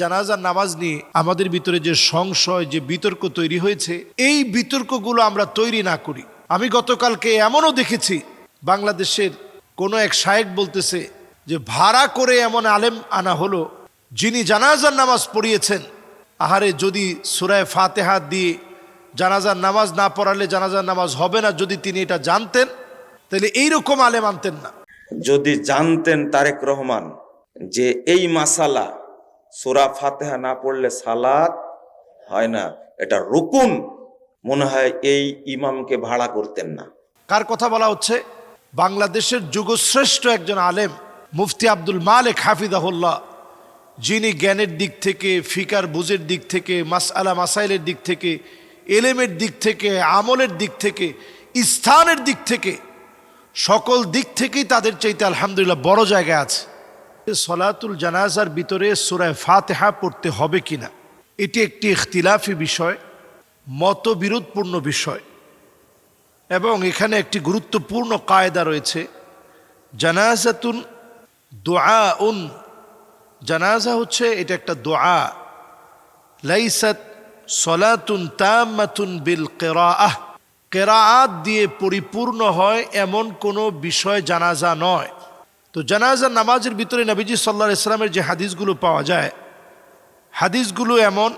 জানাজার নামাজ নিয়ে আমাদের ভিতরে যে সংশয়, যে বিতর্ক তৈরি হয়েছে, এই বিতর্কগুলো আমরা তৈরি না করি। আমি গতকালকে এমনও দেখেছি, বাংলাদেশের কোনো এক শায়েক বলতেছে যে, ভাড়া করে এমন আলেম আনা হলো, যিনি জানাজার নামাজ পড়িয়েছেন। আহারে, যদি সুরায় ফাতেহাত দিয়ে জানাজার নামাজ না পড়ালে জানাজার নামাজ হবে না, যদি তিনি এটা জানতেন, তাহলে এইরকম আলেম আনতেন না। যদি জানতেন তারেক রহমান যে, এই মাসালা সুরা ফাতেহা না পড়লে সালাত হয় না। এটা রুকুন। মনে হয় এই ইমামকে ভাড়া করতেন না। কার কথা বলা হচ্ছে? বাংলাদেশের যুগশ্রেষ্ঠ একজন আলেম, মুফতি আব্দুল মালেক হাফিজাহুল্লাহ, যিনি জ্ঞানের দিক থেকে, ফিকার বুঝের দিক থেকে মাস আলা মাসাইলের দিক থেকে, এলেমের দিক থেকে, আমলের দিক থেকে, স্থানের দিক থেকে, সকল দিক থেকেই তাদের চাইতে আলহামদুলিল্লাহ বড় জায়গা আছে। সলাতুল জানাজার ভিতরে সুরায় ফাতেহা পড়তে হবে কিনা? এটি একটি ইখতিলাফি বিষয়, মতবিরোধপূর্ণ বিষয় এবং এখানে একটি গুরুত্বপূর্ণ কায়দা রয়েছে। জানাজাতুন দোয়া উন জানাজা হচ্ছে এটা একটা দোয়া। লাইসাত সলাতুন তামাতুন বিল কেরাআহ, কেরাআত দিয়ে পরিপূর্ণ হয় এমন কোনো বিষয় জানাজা নয়। তো জানাজার নামাজের ভিতরে নবীজি সাল্লাহ ইসলামের যে হাদিসগুলো পাওয়া যায়, হাদিসগুলো এমন,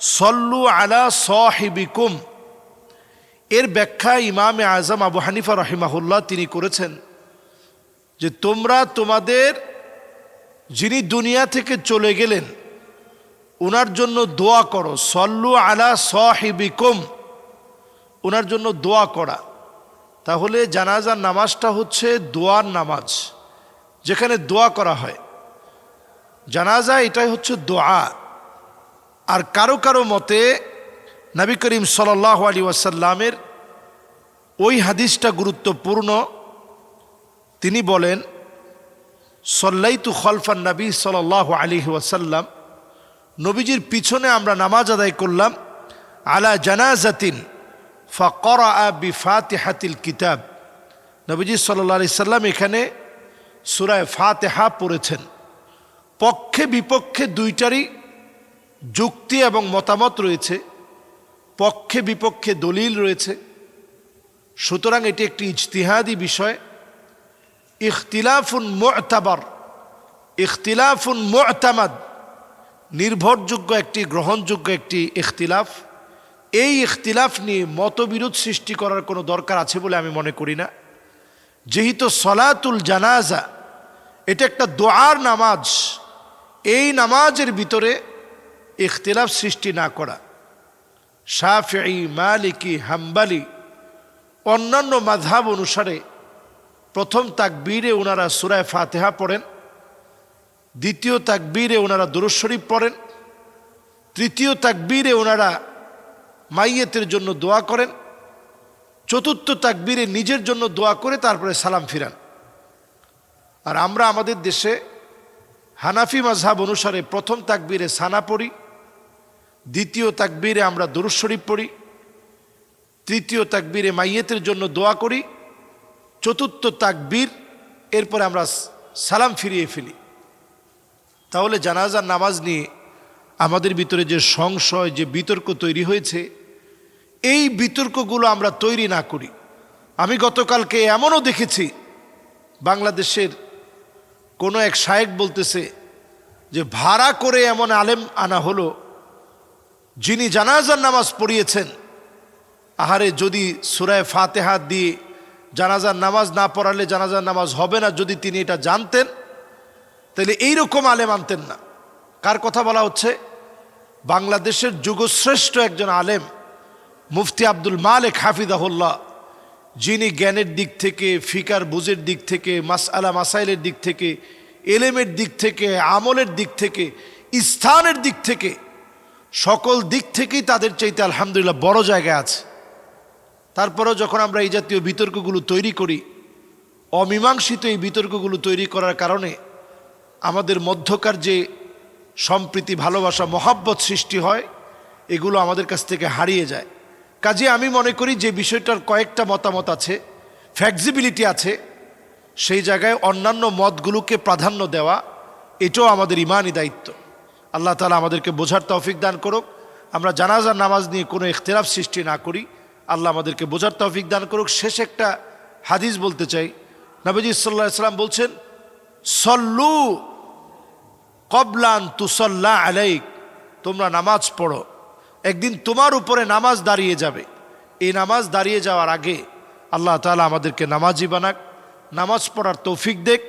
সল্লু আলা সহিবিকুম। এর ব্যাখ্যা ইমামে আজম আবু হানিফা রহিমাহুল্লাহ তিনি করেছেন যে তোমরা তোমাদের যিনি দুনিয়া থেকে চলে গেলেন ওনার জন্য দোয়া করো, সল্লু আলা সহিবিকুম। ওনার জন্য দোয়া করা। তাহলে জানাজার নামাজটা হচ্ছে দোয়ার নামাজ। যেখানে দোয়া করা হয়। জানাজা এটাই হচ্ছে দোয়া। আর কারও কারও মতে নবী করিম সাল্লাহ আলী ওয়াসাল্লামের ওই হাদিসটা গুরুত্বপূর্ণ। তিনি বলেন, সল্লাইতু খলফান নবী সাল্লাহ আলী ওয়াসাল্লাম, নবীজির পিছনে আমরা নামাজ আদায় করলাম, আলা জানাজাতিন ফকরা বিফাতিহাতিল কিতাব। নবীজি সাল্লা আলি সাল্লাম এখানে সুরায় ফাতেহা পড়েছেন। পক্ষে বিপক্ষে দুইটারই যুক্তি এবং মতামত রয়েছে। পক্ষে বিপক্ষে দলিল রয়েছে। সুতরাং এটি একটি ইজতিহাদি বিষয়। ইখতিলাফুন মোতাবার, ইখতিলাফুন মোতামাদ, নির্ভরযোগ্য একটি, গ্রহণযোগ্য একটি ইখতিলাফ। এই ইখতিলাফ নিয়ে মতবিরোধ সৃষ্টি করার কোনো দরকার আছে বলে আমি মনে করি না। যেহেতু সলাতুল জানাজা, এটা একটা দোয়ার নামাজ। এই নামাজের ভিতরে ইখতিলাফ সৃষ্টি না করা। শাফি মালিকি, হাম্বালি, অন্যান্য মাধাব অনুসারে প্রথম তাকবীরে ওনারা সুরায় ফাতেহা পড়েন, দ্বিতীয় তাকবীরে ওনারা দুরুদ শরীফ পড়েন, তৃতীয় তাকবীরে ওনারা মাইয়েতের জন্য দোয়া করেন চতুর্থ তাকবীরে নিজের জন্য দোয়া করে তারপরে সালাম ফিরান। আর আমরা আমাদের দেশে হানাফি মাঝহাব অনুসারে প্রথম তাকবীরে সানা পড়ি, দ্বিতীয় তাকবীরে আমরা দুরুদ শরীফ পড়ি, তৃতীয় তাকবীরে মাইয়েতের জন্য দোয়া করি, চতুর্থ তাকবীর এরপরে আমরা সালাম ফিরিয়ে ফেলি। তাহলে জানাজার নামাজ নিয়ে আমাদের ভিতরে যে সংশয়, যে বিতর্ক তৈরি হয়েছে এই বিতর্কগুলো আমরা তৈরি না করি। আমি গতকালকে এমনও দেখেছি, বাংলাদেশের কোনো এক শায়েক বলতেছে যে, ভাড়া করে এমন আলেম আনা হলো, যিনি জানাজার নামাজ পড়িয়েছেন। আহারে, যদি সুরায় ফাতেহাত দিয়ে জানাজার নামাজ না পড়ালে জানাজার নামাজ হবে না, যদি তিনি এটা জানতেন, তাহলে এইরকম আলেম আনতেন না। কার কথা বলা হচ্ছে? বাংলাদেশের যুগশ্রেষ্ঠ একজন আলেম মুফতি আব্দুল মালেক হাফিজাহুল্লাহ, যিনি জ্ঞানের দিক থেকে, ফিকার বুঝের দিক থেকে মাস আলা মাসাইলের দিক থেকে, এলেমের দিক থেকে, আমলের দিক থেকে, স্থানের দিক থেকে, সকল দিক থেকেই তাদের চাইতে আলহামদুলিল্লাহ বড় জায়গা আছে। তারপরেও যখন আমরা এই জাতীয় বিতর্কগুলো তৈরি করি, অমীমাংসিত এই বিতর্কগুলো তৈরি করার কারণে আমাদের মধ্যকার যে সম্প্রীতি, ভালোবাসা, মহাব্বত সৃষ্টি হয়, এগুলো আমাদের কাছ থেকে হারিয়ে যায়। কাজে আমি মনে করি যে বিষয়টার কয়েকটা মতামত আছে ফ্লেক্সিবিলিটি আছে, সেই জায়গায় অন্যান্য মতগুলোকে প্রাধান্য দেওয়া, এটাও আমাদের ইমানই দায়িত্ব। আল্লাহ তালা আমাদেরকে বোঝার তৌফিক দান করুক। আমরা জানাজার নামাজ নিয়ে কোনো ইখতিলাফ সৃষ্টি না করি। আল্লাহ আমাদেরকে বোঝার তৌফিক দান করুক। শেষ একটা হাদিস বলতে চাই। নবীজি সাল্লাহ সাল্লাম বলছেন, সল্লু কবলান তুসল্লা আলাইক, তোমরা নামাজ পড়ো। একদিন তোমার উপরে নামাজ দাঁড়িয়ে যাবে। এই নামাজ দাঁড়িয়ে যাওয়ার আগে আল্লাহ তাআলা আমাদেরকে নামাজি বানাক, নামাজ পড়ার তৌফিক দেখ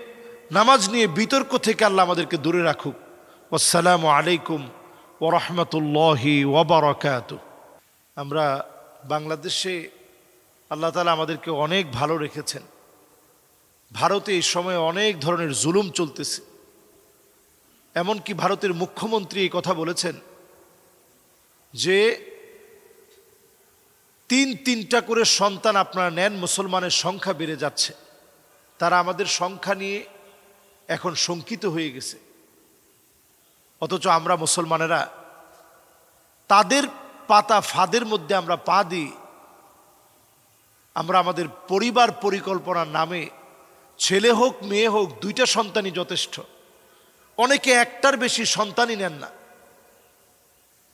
নামাজ নিয়ে বিতর্ক থেকে আল্লাহ আমাদেরকে দূরে রাখুক। আসসালামু আলাইকুম ও রহমতুল্লাহি ওবরাকাত আমরা বাংলাদেশে আল্লাহ তালা আমাদেরকে অনেক ভালো রেখেছেন। ভারতে এই সময় অনেক ধরনের জুলুম চলতেছে। এমনকি ভারতের মুখ্যমন্ত্রী এই কথা বলেছেন যে তিন তিনটা করে সন্তান আপনারা নেন, মুসলমানের সংখ্যা বেড়ে যাচ্ছে। তারা আমাদের সংখ্যা নিয়ে এখন শঙ্কিত হয়ে গেছে। অথচ আমরা মুসলমানেরা তাদের পাতা ফাঁদের মধ্যে আমরা পা দিই আমরা আমাদের পরিবার পরিকল্পনার নামে ছেলে হোক, মেয়ে হোক, দুইটা সন্তানই যথেষ্ট। অনেকে একটার বেশি সন্তানই নেন না।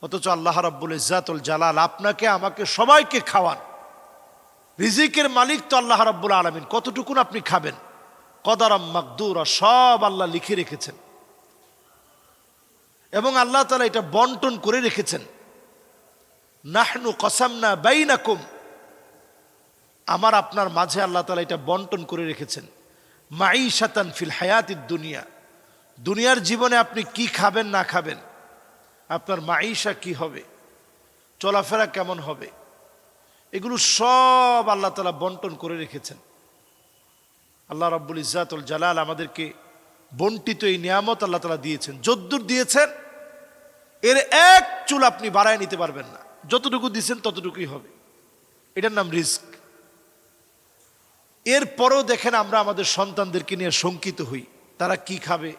অথচ আল্লাহ রাব্বুল ইজাতুল জালাল আপনাকে, আমাকে, সবাইকে খাওয়ান। রিজিকের মালিক তো আল্লাহ রাব্বুল আলমিন। কতটুকুন আপনি খাবেন? কদারাম মাকদুরা, সব আল্লাহ লিখে রেখেছেন। এবং আল্লাহ তালা এটা বন্টন করে রেখেছেন। নাহনু কসামনা বাইনাকুম। আমার, আপনার মাঝে আল্লাহ তালা এটা বন্টন করে রেখেছেন। মাই শাতান ফিল হায়াতির দুনিয়া। দুনিয়ার জীবনে আপনি কি খাবেন, না খাবেন? আপনার মাইশা কি হবে? চলাফেরা কেমন হবে? এগুলো সব আল্লাহ তালা বন্টন করে রেখেছেন। আল্লাহ রাব্বুল ইজাতুল জালাল আমাদেরকে বন্টিত এই নিয়ামত আল্লাহ তালা দিয়েছেন। যদ্দূর দিয়েছেন, এর এক চুল আপনি বাড়ায় নিতে পারবেন না। যতটুকু দিয়েছেন ততটুকুই হবে। এটার নাম রিস্ক। এরপরও দেখেন আমরা আমাদের সন্তানদেরকে নিয়ে শঙ্কিত হই। তারা কি খাবে?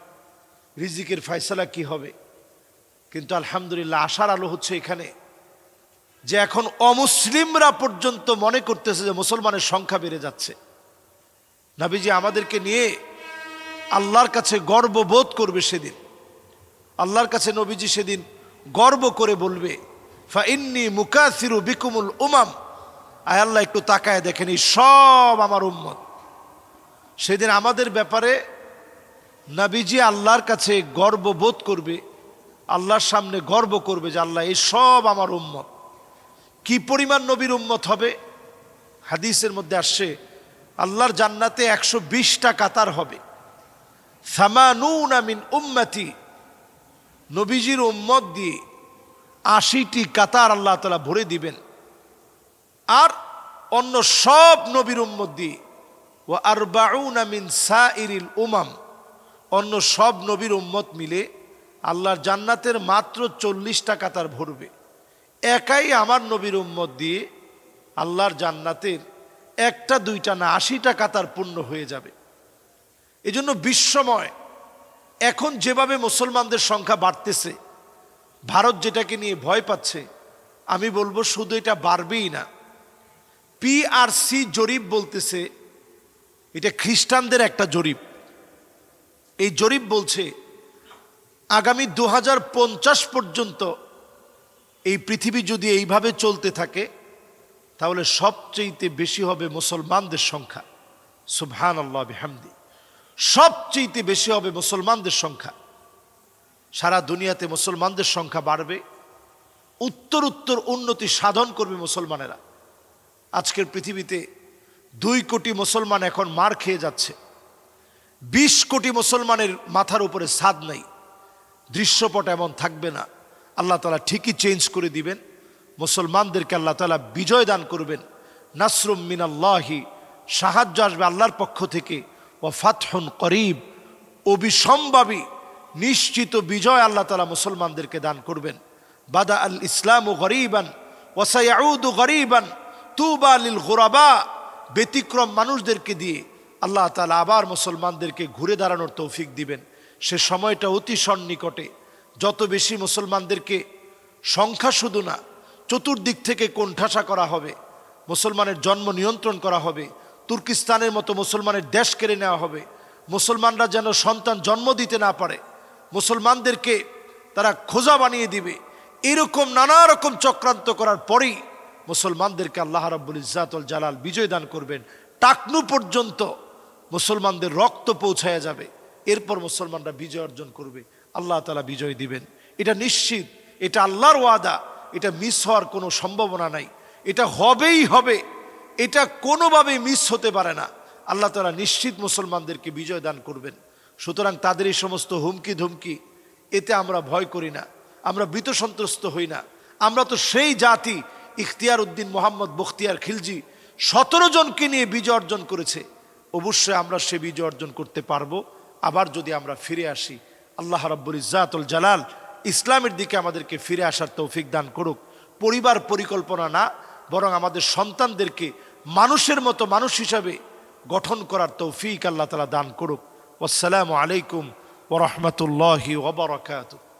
রিজিকের ফয়সালা কি হবে? কিন্তু আলহামদুলিল্লাহ আশার আলো হচ্ছে এখানে। যে এখন অমুসলিমরা পর্যন্ত মনে করতেছে যে মুসলমানের সংখ্যা বেড়ে যাচ্ছে। নাবিজি আমাদেরকে নিয়ে আল্লাহর কাছে গর্ববোধ করবে সেদিন। আল্লাহর কাছে নবীজি সেদিন গর্ব করে বলবে, ফা ইন্নি মুকাসিরু বিকুমুল উমাম। আয় আল্লাহ, একটু তাকায় দেখেন সব আমার উম্মত। সেদিন আমাদের ব্যাপারে নাবিজি আল্লাহর কাছে গর্ববোধ করবে। আল্লাহর সামনে গর্ব করবে যে আল্লাহ এই সব আমার উম্মত। কি পরিমাণ নবীর উম্মত হবে? হাদিসের মধ্যে আসছে, আল্লাহর জান্নাতে একশো বিশটা কাতার হবে। সামানুন আমিন উম্মতি। নবীজির উম্মত দিয়ে আশিটি কাতার আল্লাহ তালা ভরে দিবেন। আর অন্য সব নবীর উম্মত দিয়ে ও আর আমিন সা ইরিল উমাম। অন্য সব নবীর উম্মত মিলে আল্লাহর জান্নাতের মাত্র চল্লিশটা কাতার ভরবে। একাই আমার নবীর উম্মত দিয়ে আল্লাহর জান্নাতের একটা, দুইটা না আশিটা কাতার পূর্ণ হয়ে যাবে। এজন্য বিশ্বময়, এখন যেভাবে মুসলমানদের সংখ্যা বাড়তেছে, ভারত যেটাকে নিয়ে ভয় পাচ্ছে, আমি বলব শুধু এটা বাড়বেই না। পিআরসি জরিপ বলতেছে, এটা খ্রিস্টানদের একটা জরিপ। এই জরিপ বলছে আগামী দু হাজার পঞ্চাশ পর্যন্ত এই পৃথিবী যদি এইভাবে চলতে থাকে, তাহলে সবচেয়েতে বেশি হবে মুসলমানদের সংখ্যা। সুবহান আল্লাহ বিহামদি। সবচেয়েতে বেশি হবে মুসলমানদের সংখ্যা। সারা দুনিয়াতে মুসলমানদের সংখ্যা বাড়বে। উত্তর উত্তর উন্নতি সাধন করবে মুসলমানেরা। আজকের পৃথিবীতে দুই কোটি মুসলমান এখন মার খেয়ে যাচ্ছে। বিশ কোটি মুসলমানের মাথার উপরে সাদ নাই। দৃশ্যপট এমন থাকবে না। আল্লাহ তালা ঠিকই চেঞ্জ করে দিবেন। মুসলমানদেরকে আল্লাহ তালা বিজয় দান করবেন। নাসরুম মিনাল্লাহি, সাহায্য আসবে আল্লাহর পক্ষ থেকে। ও ফাতহন করিব, অবিসম্ভাবী, নিশ্চিত বিজয় আল্লাহ তালা মুসলমানদেরকে দান করবেন। বাদা আল ইসলাম ও গরিবান ওসাইউদ গরিবান, তুবা লিল গোরাবা, ব্যতিক্রম মানুষদেরকে দিয়ে আল্লাহ তালা আবার মুসলমানদেরকে ঘুরে দাঁড়ানোর তৌফিক দিবেন। সে সময়টা অতি সন্নিকটে। যত বেশি মুসলমানদেরকে সংখ্যা শুধু না, চতুর্দিক থেকে কোণঠাসা করা হবে, মুসলমানের জন্ম নিয়ন্ত্রণ করা হবে, তুর্কিস্তানের মতো মুসলমানের দেশ কেড়ে নেওয়া হবে, মুসলমানরা যেন সন্তান জন্ম দিতে না পারে, মুসলমানদেরকে তারা খোঁজা বানিয়ে দিবে, এরকম নানা রকম চক্রান্ত করার পরেই মুসলমানদেরকে আল্লাহ রাব্বুল ইজাতুল জালাল বিজয় দান করবেন। টাকনু পর্যন্ত মুসলমানদের রক্ত পৌঁছায়া যাবে। এরপর মুসলমানরা বিজয় অর্জন করবে। আল্লাহ তালা বিজয় দিবেন। এটা নিশ্চিত। এটা আল্লাহর ওয়াদা। এটা মিস হওয়ার কোনো সম্ভাবনা নাই। এটা হবেই হবে। এটা কোনোভাবেই মিস হতে পারে না। আল্লাহ তালা নিশ্চিত মুসলমানদেরকে বিজয় দান করবেন। সুতরাং তাদের এই সমস্ত হুমকি ধুমকি এতে আমরা ভয় করি না। আমরা ভীত সন্ত্রস্ত হই না। আমরা তো সেই জাতি, ইখতিয়ার উদ্দিন মোহাম্মদ বখতিয়ার খিলজি, সতেরো জনকে নিয়ে বিজয় অর্জন করেছে। অবশ্যই আমরা সে বিজয় অর্জন করতে পারব। আবার যদি আমরা ফিরে আসি, আল্লাহ রাব্বুল ইজাতুল জালাল ইসলামের দিকে আমাদেরকে ফিরে আসার তৌফিক দান করুক। পরিবার পরিকল্পনা না, বরং আমাদের সন্তানদেরকে মানুষের মতো মানুষ হিসাবে গঠন করার তৌফিক আল্লাহ তালা দান করুক। আসসালামু আলাইকুম ওরহমতুল্লাহি ওবরাকাতু